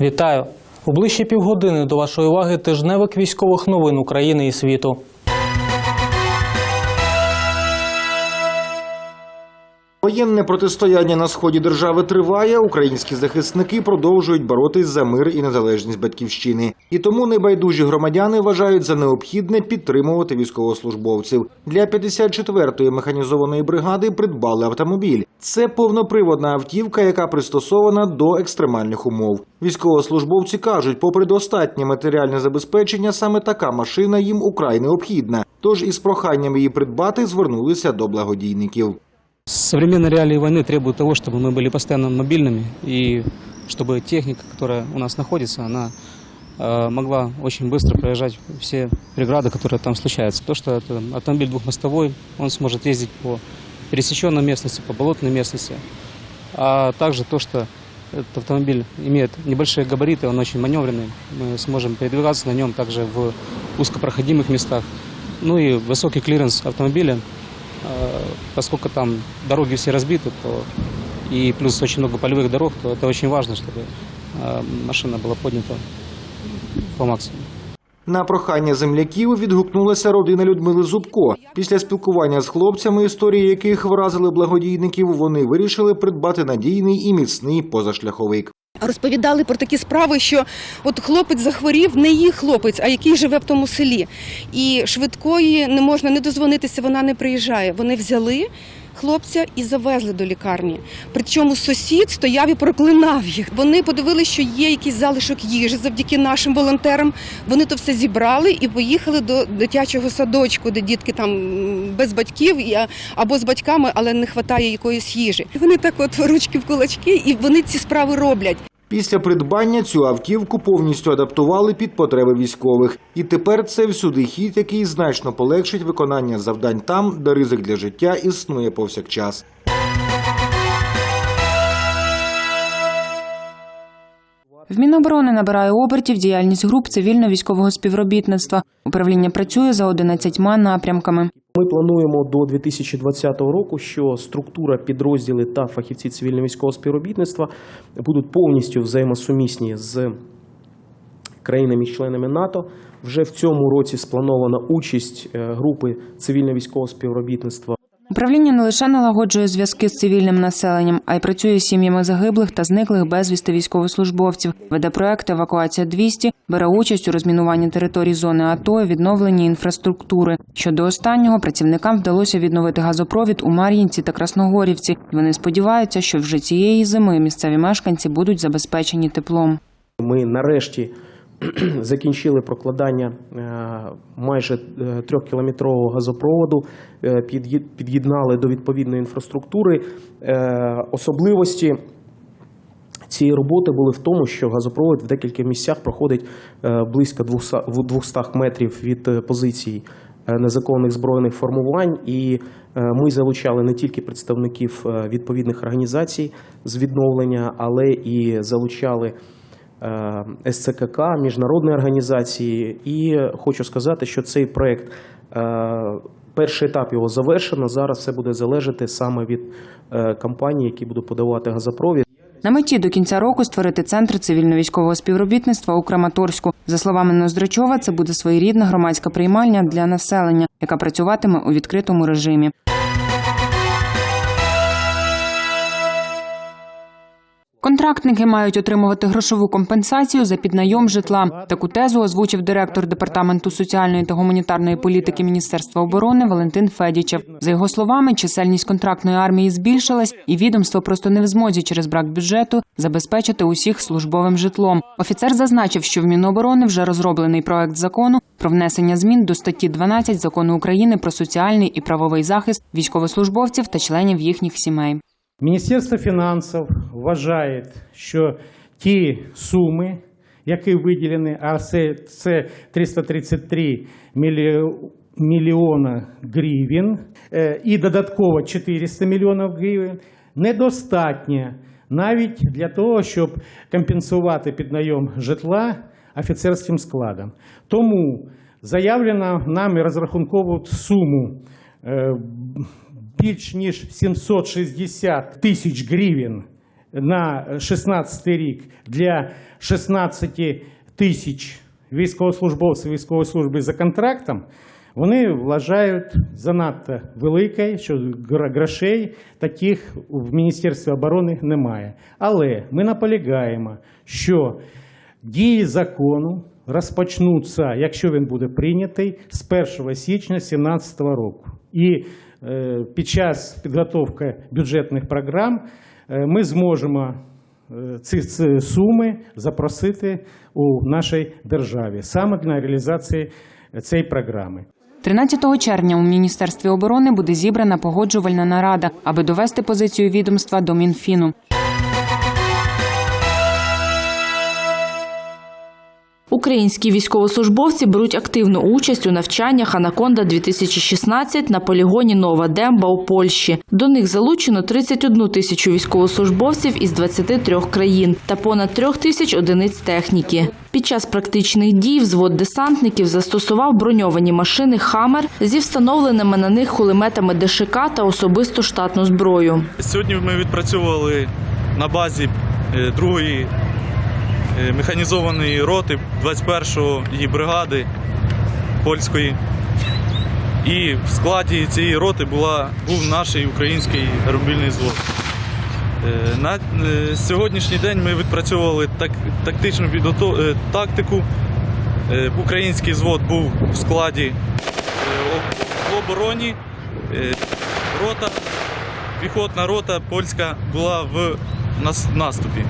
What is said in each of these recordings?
Вітаю! У ближчі півгодини до вашої уваги тижневик військових новин України і світу. Воєнне протистояння на сході держави триває. Українські захисники продовжують боротись за мир і незалежність батьківщини. І тому небайдужі громадяни вважають за необхідне підтримувати військовослужбовців. Для 54-ї механізованої бригади придбали автомобіль. Це повноприводна автівка, яка пристосована до екстремальних умов. Військовослужбовці кажуть, попри достатнє матеріальне забезпечення, саме така машина їм украй необхідна. Тож із проханням її придбати звернулися до благодійників. Современные реалии войны требуют того, чтобы мы были постоянно мобильными и чтобы техника, которая у нас находится, она э, могла очень быстро проезжать все преграды, которые там случаются. То, что это автомобиль двухмостовой, он сможет ездить по пересеченной местности, по болотной местности. А также то, что этот автомобиль имеет небольшие габариты, он очень маневренный. Мы сможем передвигаться на нем также в узкопроходимых местах. Ну и высокий клиренс автомобиля поскольку там дороги все разбиты, то и плюс очень много полевых дорог, то это очень важно, чтобы э, машина была поднята по максимуму. На прохання земляків відгукнулася родина Людмили Зубко. Після спілкування з хлопцями, історії яких вразили благодійників, вони вирішили придбати надійний і міцний позашляховик. Розповідали про такі справи, що от хлопець захворів, не її хлопець, а який живе в тому селі. І швидкої не можна не дозвонитися, вона не приїжджає. Вони взяли хлопця і завезли до лікарні. Причому сусід стояв і проклинав їх. Вони подивилися, що є якийсь залишок їжі завдяки нашим волонтерам. Вони то все зібрали і поїхали до дитячого садочку, де дітки там без батьків або з батьками, але не вистачає якоїсь їжі. Вони так от ручки в кулачки, і вони ці справи роблять. Після придбання цю автівку повністю адаптували під потреби військових. І тепер це всюди хід, який значно полегшить виконання завдань там, де ризик для життя існує повсякчас. В Міноборони набирає обертів діяльність груп цивільно-військового співробітництва. Управління працює за 11 напрямками. Ми плануємо до 2020 року, що структура, підрозділи та фахівці цивільно-військового співробітництва будуть повністю взаємосумісні з країнами-членами НАТО. Вже в цьому році спланована участь е, групи цивільно-військового співробітництва Управління не лише налагоджує зв'язки з цивільним населенням, а й працює з сім'ями загиблих та зниклих безвісти військовослужбовців. Веде проект Евакуація 200 бере участь у розмінуванні територій зони АТО і відновленні інфраструктури. Щодо останнього працівникам вдалося відновити газопровід у Мар'їнці та Красногорівці. Вони сподіваються, що вже цієї зими місцеві мешканці будуть забезпечені теплом. Ми нарешті закінчили прокладання е, майже е, трьохкілометрового газопроводу, е, під'єднали до відповідної інфраструктури. Особливості цієї роботи були в тому, що газопровод в декілька місцях проходить близько 200 метрів від позицій е, незаконних збройних формувань. І ми залучали не тільки представників відповідних організацій з відновлення, але і залучали СЦКК, міжнародні організації. І хочу сказати, що цей проект. е, Перший етап його завершено. Зараз все буде залежати саме від е, компаній, які будуть подавати газопровід. На меті до кінця року створити центр цивільно-військового співробітництва у Краматорську. За словами Ноздрачова, це буде своєрідна громадська приймальня для населення, яка працюватиме у відкритому режимі. Контрактники мають отримувати грошову компенсацію за піднайом житла. Таку тезу озвучив директор департаменту соціальної та гуманітарної політики Міністерства оборони Валентин Федічев. За його словами, чисельність контрактної армії збільшилась, і відомство просто не в змозі через брак бюджету забезпечити усіх службовим житлом. Офіцер зазначив, що в Міноборони вже розроблений проект закону про внесення змін до статті 12 закону України про соціальний і правовий захист військовослужбовців та членів їхніх сімей. Міністерство фінансів вважає, що ті суми, які виділені, а це, це 333 мільйона гривень е, і додатково 400 мільйонів гривень, недостатньо навіть для того, щоб компенсувати піднайом житла офіцерським складом. Тому заявлено нами розрахункову суму е, більш ніж 760 тисяч гривень на 16 рік для 16 тисяч військовослужбовців військової служби за контрактом, вони вважають занадто велике, що гро- грошей таких в Міністерстві оборони немає. Але ми наполягаємо, що дії закону розпочнуться, якщо він буде прийнятий, з 1 січня 2017 року. І під час підготовки бюджетних програм е, ми зможемо е, ці суми запросити у нашій державі саме для реалізації цієї програми. 13 червня у Міністерстві оборони буде зібрана погоджувальна нарада, аби довести позицію відомства до Мінфіну. Українські військовослужбовці беруть активну участь у навчаннях Анаконда 2016 на полігоні Нова Демба у Польщі. До них залучено 31 тисячу військовослужбовців із 23 країн та понад трьох тисяч одиниць техніки. Під час практичних дій взвод десантників застосував броньовані машини Хамер зі встановленими на них кулеметами ДШК та особисту штатну зброю. Сьогодні ми відпрацьовували на базі е, другої механізованої роти 21-ї її бригади польської. І в складі цієї роти була, був наш український аеромобільний взвод. Е, На е, сьогоднішній день ми відпрацьовували так, тактичну е, тактику. Е, Український взвод був в складі е, в обороні. Е, Рота піхотна рота польська була в наступі.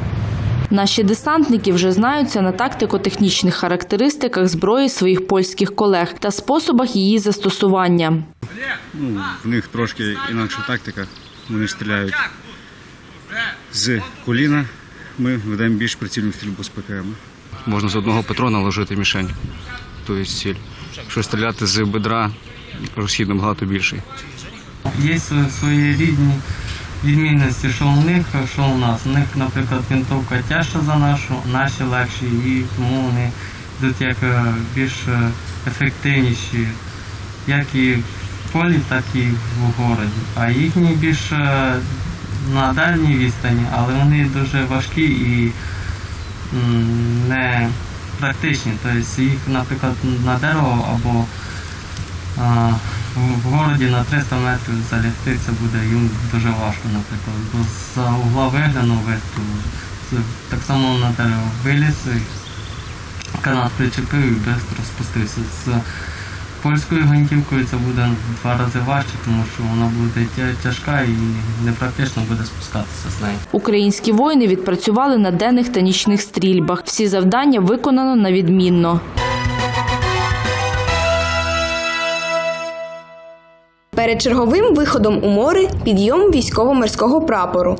Наші десантники вже знаються на тактико-технічних характеристиках зброї своїх польських колег та способах її застосування. Ну, в них трошки інакша тактика. Вони стріляють з коліна. Ми ведемо більш прицільну стрільбу з ПКМ. Можна з одного патрона ложити мішень, тобто ціль. Якщо стріляти з бедра, розхід набагато більший. Є свої рідні відмінності, що у них, що у нас. У них, наприклад, винтовка тяжча за нашу, наші легші, і тому вони йдуть як е, більш е, ефективніші, як і в полі, так і в городі. А їхні більш е, на дальній відстані, але вони дуже важкі і не практичні. Тобто їх, наприклад, на дерево або в- городі на 300 метрів залягти це буде їм дуже важко, наприклад. Бо за угла вигляну вистрілу. Це Так само на дерево виліз, канат причепив і швидко спустився. З польською гвинтівкою це буде в два рази важче, тому що вона буде тяжка і непрактично буде спускатися з нею. Українські воїни відпрацювали на денних та нічних стрільбах. Всі завдання виконано на Перед черговим виходом у море підйом військово-морського прапору.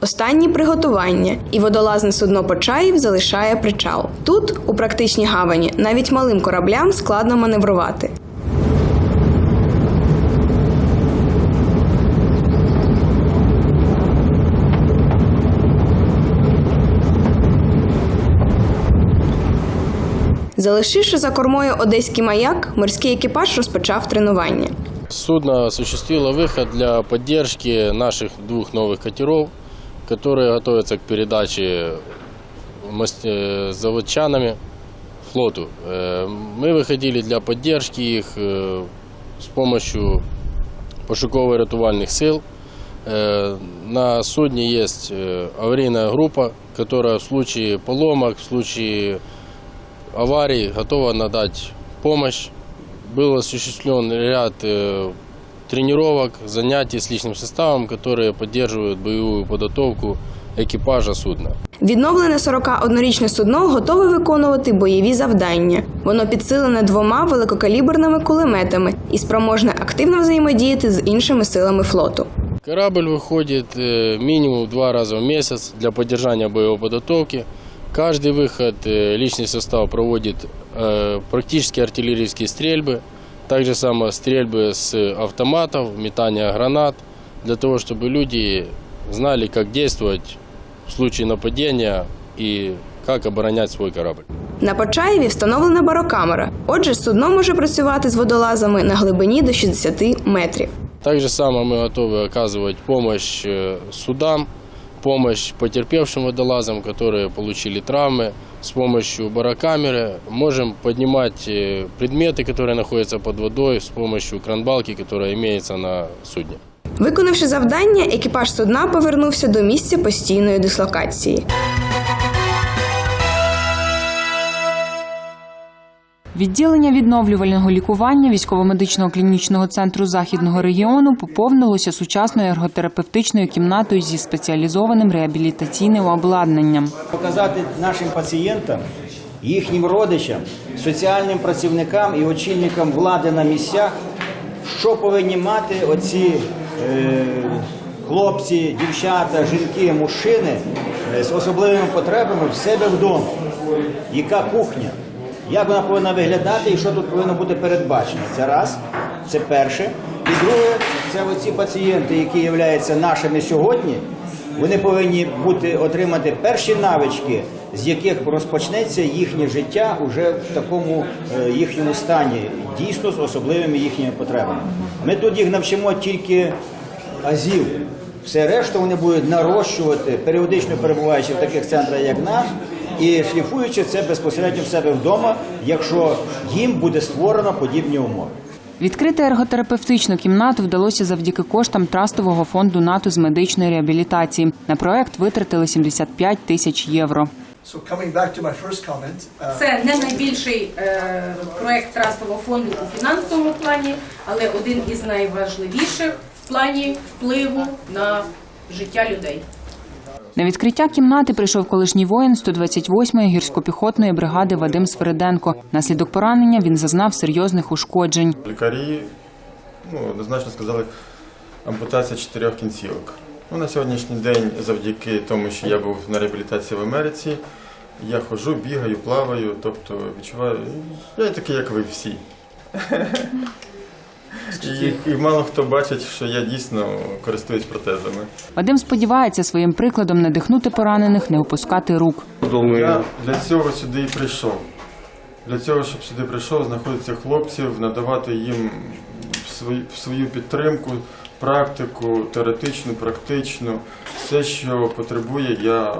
Останні приготування, і водолазне судно Почаїв залишає причал. Тут, у практичній гавані, навіть малим кораблям складно маневрувати. Залишивши за кормою одеський маяк, морський екіпаж розпочав тренування. Судно осуществило выход для поддержки наших двух новых катеров, которые готовятся к передаче мос- э, заводчанами флоту. Э, Мы выходили для поддержки их э, с помощью пошуково-рятувальных сил. Э, На судне есть э, аварийная группа, которая в случае поломок, в случае аварий готова надать помощь. Был осуществлен ряд э, тренировок, занятий с личным составом, которые поддерживают боевую подготовку екіпажа судна. Відновлене 41-річне судно готове виконувати бойові завдання. Воно підсилене двома великокаліберними кулеметами і спроможне активно взаємодіяти з іншими силами флоту. Корабль выходит э, минимум два раза в месяц для поддержания боевой подготовки. Каждый выход э, личный состав проводит э, практически артиллерийские стрельбы, также само стрельбы с автоматов, метание гранат, для того, чтобы люди знали, как действовать в в случае нападения и как оборонять свой корабль. На Почаєві встановлена барокамера. Отже, судно може працювати з водолазами на глибині до 60 метрів. Так же само мы готовы оказывать помощь э, судам, помощь потерпевшим водолазам, которые получили травмы. С помощью барокамеры можем поднимать э, предметы, которые находятся под водой, с помощью кранбалки, которая имеется на судне. Виконавши завдання, екіпаж судна повернувся до місця постійної дислокації. Відділення відновлювального лікування військово-медичного клінічного центру західного регіону поповнилося сучасною ерготерапевтичною кімнатою зі спеціалізованим реабілітаційним обладнанням. Показати нашим пацієнтам, їхнім родичам, соціальним працівникам і очільникам влади на місцях, що повинні мати оці е, хлопці, дівчата, жінки, мужчини е, з особливими потребами в себе вдома. Яка кухня? Як вона повинна виглядати і що тут повинно бути передбачено? Це раз, це перше. І друге, це оці пацієнти, які являються нашими сьогодні, вони повинні бути отримати перші навички, з яких розпочнеться їхнє життя уже в такому е, їхньому стані, дійсно з особливими їхніми потребами. Ми тут їх навчимо тільки азів. Все решту вони будуть нарощувати, періодично перебуваючи в таких центрах, як наш, і шліфуючи це безпосередньо в себе вдома, якщо їм буде створено подібні умови. Відкрити ерготерапевтичну кімнату вдалося завдяки коштам трастового фонду НАТО з медичної реабілітації. На проект витратили 75 тисяч євро. Це не найбільший е, проект трастового фонду у фінансовому плані, але один із найважливіших в плані впливу на життя людей. На відкриття кімнати прийшов колишній воїн 128-ї гірсько-піхотної бригади Вадим Свериденко. Наслідок поранення він зазнав серйозних ушкоджень. Лікарі ну, однозначно сказали ампутація чотирьох кінцівок. Ну, на сьогоднішній день, завдяки тому, що я був на реабілітації в Америці, я ходжу, бігаю, плаваю, тобто відчуваю, я такий, як ви всі. І, і мало хто бачить, що я дійсно користуюсь протезами. Вадим сподівається своїм прикладом надихнути поранених, не опускати рук. Я для цього сюди і прийшов. Для цього, щоб сюди прийшов, знаходиться хлопців, надавати їм свою, свою підтримку, практику, теоретичну, практичну. Все, що потребує, я е,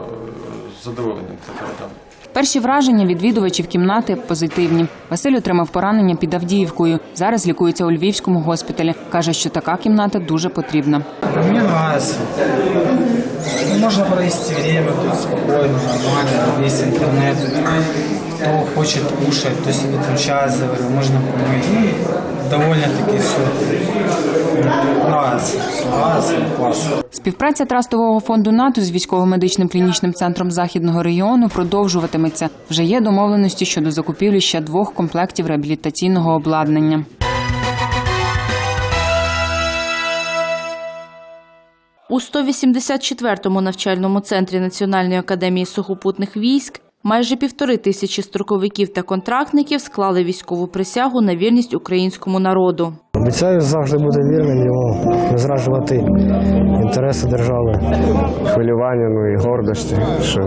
з задоволенням це передам. Перші враження відвідувачів кімнати позитивні. Василь отримав поранення під Авдіївкою. Зараз лікується у Львівському госпіталі. Каже, що така кімната дуже потрібна. Мне нравится. Можно провести время тут спокойно, нормально, весь интернет. Кто хочет кушать, то себе там заварил, можно помыть. Довольно-таки все нравится. Нравится, классно. Співпраця трастового фонду НАТО з військово-медичним клінічним центром західного регіону продовжуватиметься. Вже є домовленості щодо закупівлі ще двох комплектів реабілітаційного обладнання. У 184-му навчальному центрі Національної академії сухопутних військ майже півтори тисячі строковиків та контрактників склали військову присягу на вірність українському народу. Обіцяю завжди бути вірним йому, не зраджувати інтереси держави. хвилювання, ну і гордості, що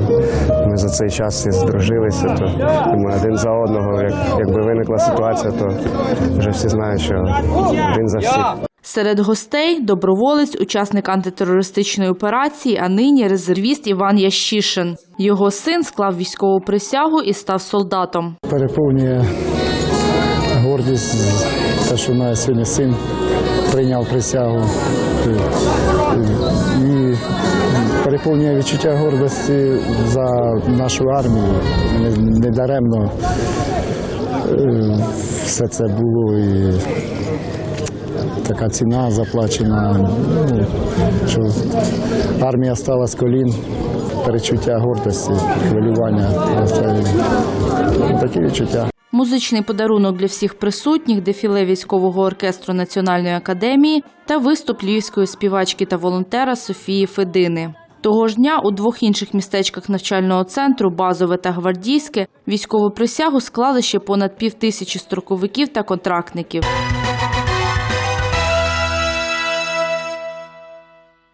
ми за цей час і здружилися, то ми один за одного. Як, якби виникла ситуація, то вже всі знають, що один за всіх. Серед гостей доброволець, учасник антитерористичної операції, а нині резервіст Іван Ящишин. Його син склав військову присягу і став солдатом. Переповнює гордість те, що мене сьогодні син прийняв присягу. І переповнює відчуття гордості за нашу армію. Не, не даремно е, все це було така ціна заплачена, ну, що армія стала з колін, перечуття гордості, хвилювання. Такі відчуття. Музичний подарунок для всіх присутніх, дефіле військового оркестру Національної академії та виступ львівської співачки та волонтера Софії Федини. Того ж дня у двох інших містечках навчального центру Базове та Гвардійське військову присягу склали ще понад пів строковиків та контрактників.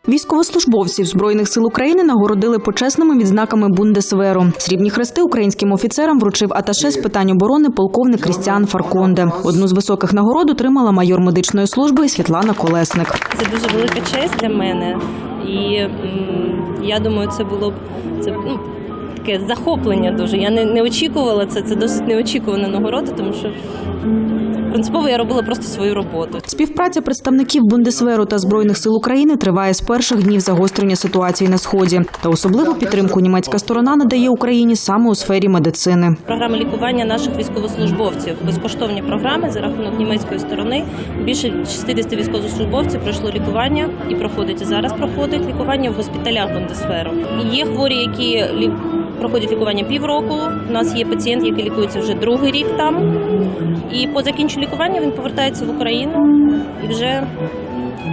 Військовослужбовців Збройних сил України нагородили почесними відзнаками Бундесверу. Срібні хрести українським офіцерам вручив аташе з питань оборони полковник Крістіан Фарконде. Одну з високих нагород отримала майор медичної служби Світлана Колесник. Це дуже велика честь для мене, і я думаю, це було б це ну, таке захоплення дуже. Я не, не очікувала це. Це досить неочікувана нагорода, тому що принципово я робила просто свою роботу. Співпраця представників Бундесверу та збройних сил України триває з перших днів загострення ситуації на сході. Та особливу підтримку німецька сторона надає Україні саме у сфері медицини. Програми лікування наших військовослужбовців, безкоштовні програми за рахунок німецької сторони. Більше 60 військовослужбовців пройшло лікування і проходить і зараз проходить лікування в госпіталях Бундесферу. Є хворі, які проходять лікування півроку. У нас є пацієнт, який лікується вже другий рік там. І по закінченню лікування він повертається в Україну і вже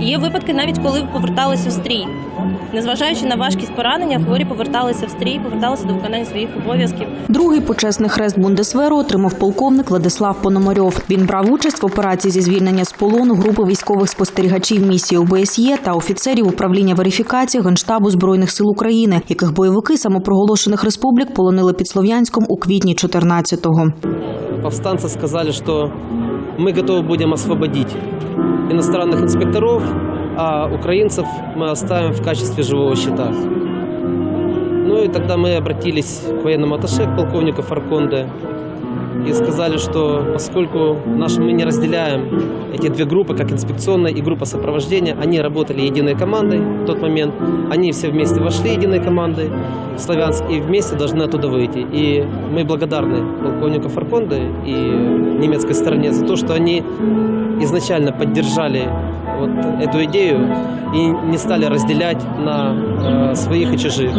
є випадки, навіть коли поверталися в стрій. Незважаючи на важкість поранення, хворі поверталися в стрій, поверталися до виконання своїх обов'язків. Другий почесний хрест Бундесверу отримав полковник Владислав Пономарьов. Він брав участь в операції зі звільнення з полону групи військових спостерігачів місії ОБСЄ та офіцерів управління верифікації Генштабу збройних сил України, яких бойовики самопроголошених республік полонили під Слов'янськом у квітні 14-го. Повстанцы сказали, что мы готовы будем освободить иностранных инспекторов, а украинцев мы оставим в качестве живого щита. Ну и тогда мы обратились к военному атташе, к полковнику Фарконде, И сказали, что поскольку наш, мы не разделяем эти две группы, как инспекционная и группа сопровождения, они работали единой командой в тот момент, они все вместе вошли единой командой в Славянск и вместе должны оттуда выйти. И мы благодарны полковнику Фарконде и немецкой стороне за то, что они изначально поддержали вот эту идею и не стали разделять на э, своих и чужих.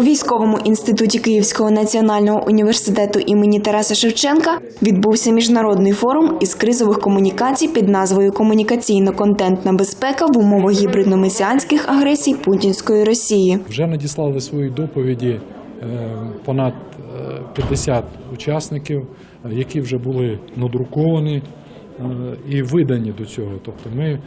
У військовому інституті Київського національного університету імені Тараса Шевченка відбувся міжнародний форум із кризових комунікацій під назвою Комунікаційно-контентна безпека в умовах гібридно-месіанських агресій путінської Росії. Вже надіслали свої доповіді е, понад е, 50 учасників, е, які вже були надруковані е, і видані до цього. Тобто ми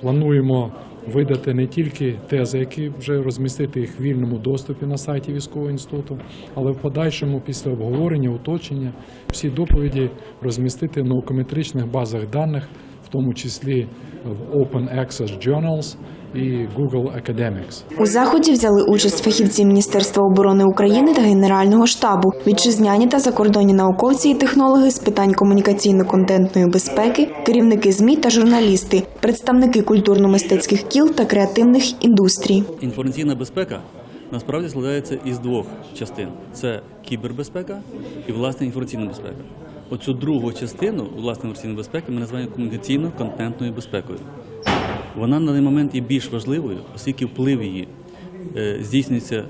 плануємо видати не тільки тези, які вже розмістити їх в вільному доступі на сайті військового інституту, але в подальшому після обговорення, уточнення всі доповіді розмістити в наукометричних базах даних, в тому числі в Open Access Journals і Google Academics. У заході взяли участь фахівці Міністерства оборони України та Генерального штабу, вітчизняні та закордонні науковці і технологи з питань комунікаційно-контентної безпеки, керівники ЗМІ та журналісти, представники культурно-мистецьких кіл та креативних індустрій. Інформаційна безпека насправді складається із двох частин: це кібербезпека і власне інформаційна безпека. Оцю другу частину власне інформаційної безпеки ми називаємо комунікаційно-контентною безпекою. Вона на даний момент є більш важливою, оскільки вплив її е, здійснюється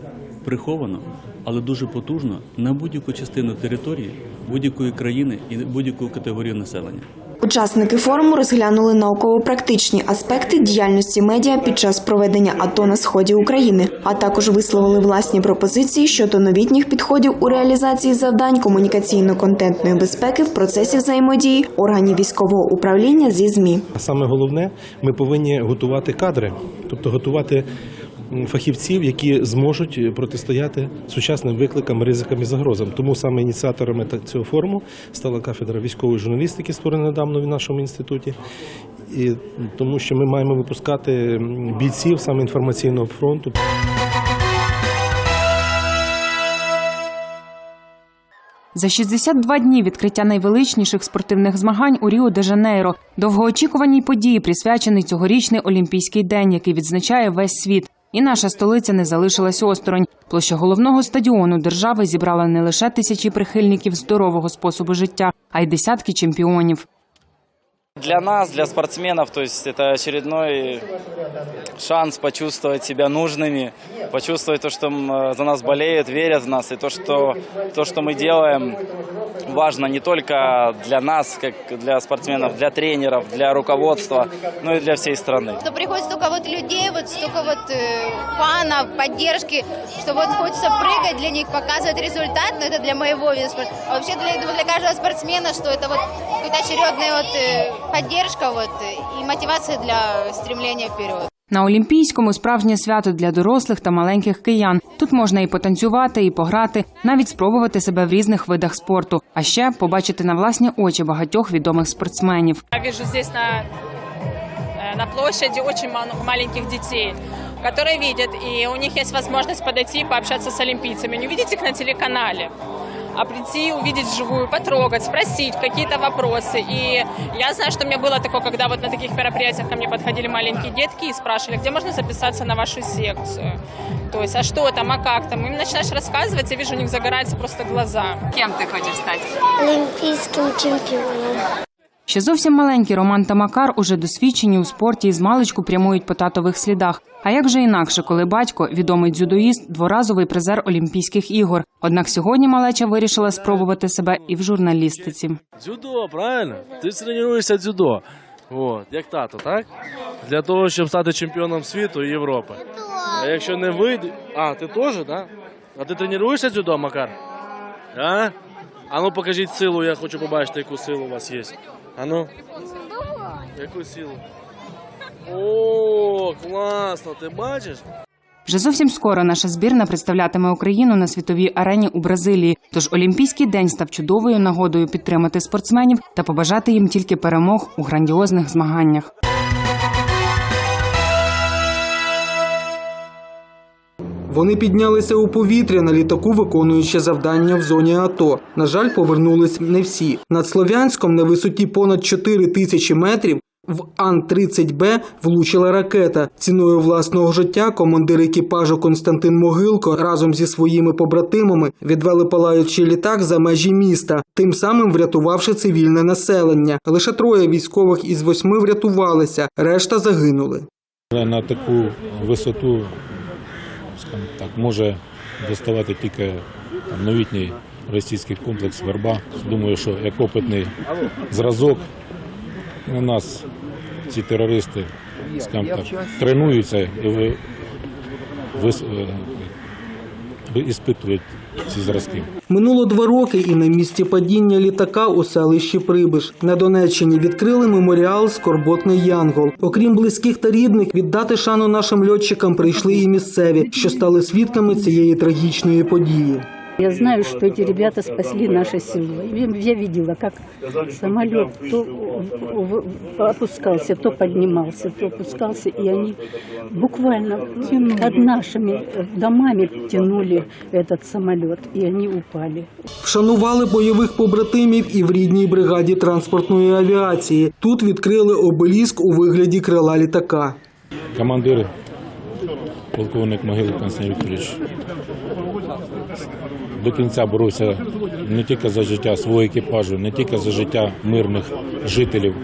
приховано, але дуже потужно на будь-яку частину території, будь-якої країни і будь-яку категорію населення. Учасники форуму розглянули науково-практичні аспекти діяльності медіа під час проведення АТО на сході України, а також висловили власні пропозиції щодо новітніх підходів у реалізації завдань комунікаційно-контентної безпеки в процесі взаємодії органів військового управління зі ЗМІ. А саме головне, ми повинні готувати кадри, тобто готувати фахівців, які зможуть протистояти сучасним викликам, ризикам і загрозам. Тому саме ініціаторами цього форуму стала кафедра військової журналістики, створена недавно в нашому інституті. І тому що ми маємо випускати бійців саме інформаційного фронту. За 62 дні відкриття найвеличніших спортивних змагань у Ріо де Жанейро, довгоочікуваній події присвячений цьогорічний Олімпійський день, який відзначає весь світ. І наша столиця не залишилась осторонь. Площа головного стадіону держави зібрала не лише тисячі прихильників здорового способу життя, а й десятки чемпіонів. Для нас, для спортсменов, то есть это очередной шанс почувствовать себя нужными, почувствовать то, что м, за нас болеют, верят в нас, и то, что, то, что мы делаем, важно не только для нас, как для спортсменов, для тренеров, для руководства, но и для всей страны. Что приходит столько вот людей, вот столько вот э, фанов, поддержки, что вот хочется прыгать для них, показывать результат, но это для моего вида спорта. А вообще для, для каждого спортсмена, что это вот какой-то очередный вот э, поддержка вот, и мотивация для стремления вперед. На Олімпійському справжнє свято для дорослих та маленьких киян. Тут можна і потанцювати, і пограти, навіть спробувати себе в різних видах спорту, а ще побачити на власні очі багатьох відомих спортсменів. Я вижу здесь на, э, на площади очень мал- маленьких детей, которые видят, и у них есть возможность подойти и пообщаться с олимпийцами. Не увидеть их на телеканале, а прийти, увидеть вживую, потрогать, спросить какие-то вопросы. И я знаю, что у меня было такое, когда вот на таких мероприятиях ко мне подходили маленькие детки и спрашивали, где можно записаться на вашу секцию. То есть, а что там, а как там? Им начинаешь рассказывать, я вижу, у них загораются просто глаза. Кем ты хочешь стать? Олімпійським чемпіоном. Ще зовсім маленькі Роман та Макар уже досвідчені у спорті і з маличку прямують по татових слідах. А як же інакше, коли батько, відомий дзюдоїст, дворазовий призер Олімпійських ігор. Однак сьогодні малеча вирішила спробувати себе і в журналістиці. Дзюдо, правильно? Ти тренуєшся дзюдо. От, як тато, так? Для того, щоб стати чемпіоном світу і Європи. А якщо не вийде. А, ти теж, так? А ти тренуєшся дзюдо, Макар? А? А ну покажіть силу, я хочу побачити, яку силу у вас є. А ну? Яку силу? О, класно, ти бачиш? Вже зовсім скоро наша збірна представлятиме Україну на світовій арені у Бразилії. Тож Олімпійський день став чудовою нагодою підтримати спортсменів та побажати їм тільки перемог у грандіозних змаганнях. Вони піднялися у повітря на літаку, виконуючи завдання в зоні АТО. На жаль, повернулись не всі. Над Слов'янськом на висоті понад 4 тисячі метрів в Ан-30Б влучила ракета. Ціною власного життя командир екіпажу Константин Могилко разом зі своїми побратимами відвели палаючий літак за межі міста, тим самим врятувавши цивільне населення. Лише троє військових із восьми врятувалися, решта загинули. На таку висоту, скажімо так, може доставати тільки новітній російський комплекс Верба. Думаю, що як опитний зразок на нас ці терористи скажімо так, тренуються і ви, вис- е, ви іспитують ці зразки. Минуло два роки, і на місці падіння літака у селищі Прибиш на Донеччині відкрили меморіал Скорботний Янгол. Окрім близьких та рідних, віддати шану нашим льотчикам прийшли і місцеві, що стали свідками цієї трагічної події. Я знаю, что эти ребята спасли наше село. Я видела, как самолет то опускался, то поднимался, то опускался, и они буквально над нашими домами тянули этот самолет, и они упали. Вшанували бойових побратимів і в рідній бригаді транспортної авіації. Тут відкрили обеліск у вигляді крила літака. Командир, полковник Могилик Константин Вікторович, до кінця боровся не тільки за життя свого екіпажу, не тільки за життя мирних жителів,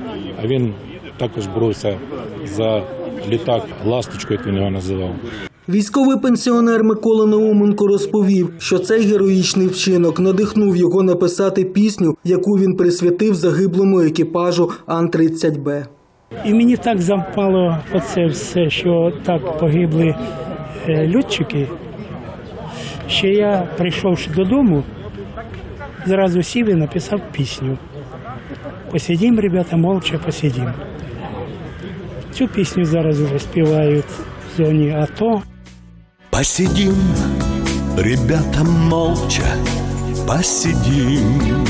а він також боровся за літак ласточку, як він його називав. Військовий пенсіонер Микола Науменко розповів, що цей героїчний вчинок надихнув його написати пісню, яку він присвятив загиблому екіпажу Ан-30Б. І мені так запало оце все, що так погибли е, льотчики, що я, прийшовши додому, зразу сів і написав пісню. Посидім, ребята, молча посидім. Цю пісню зараз вже співають в зоні АТО. Посидим, ребята, молча, посидим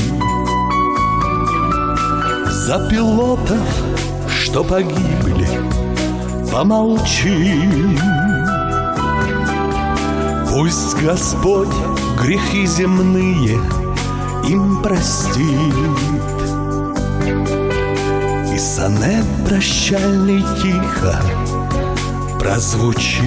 За пилотов, что погибли, помолчим Пусть Господь грехи земные им простит И сонет прощальный тихо прозвучит.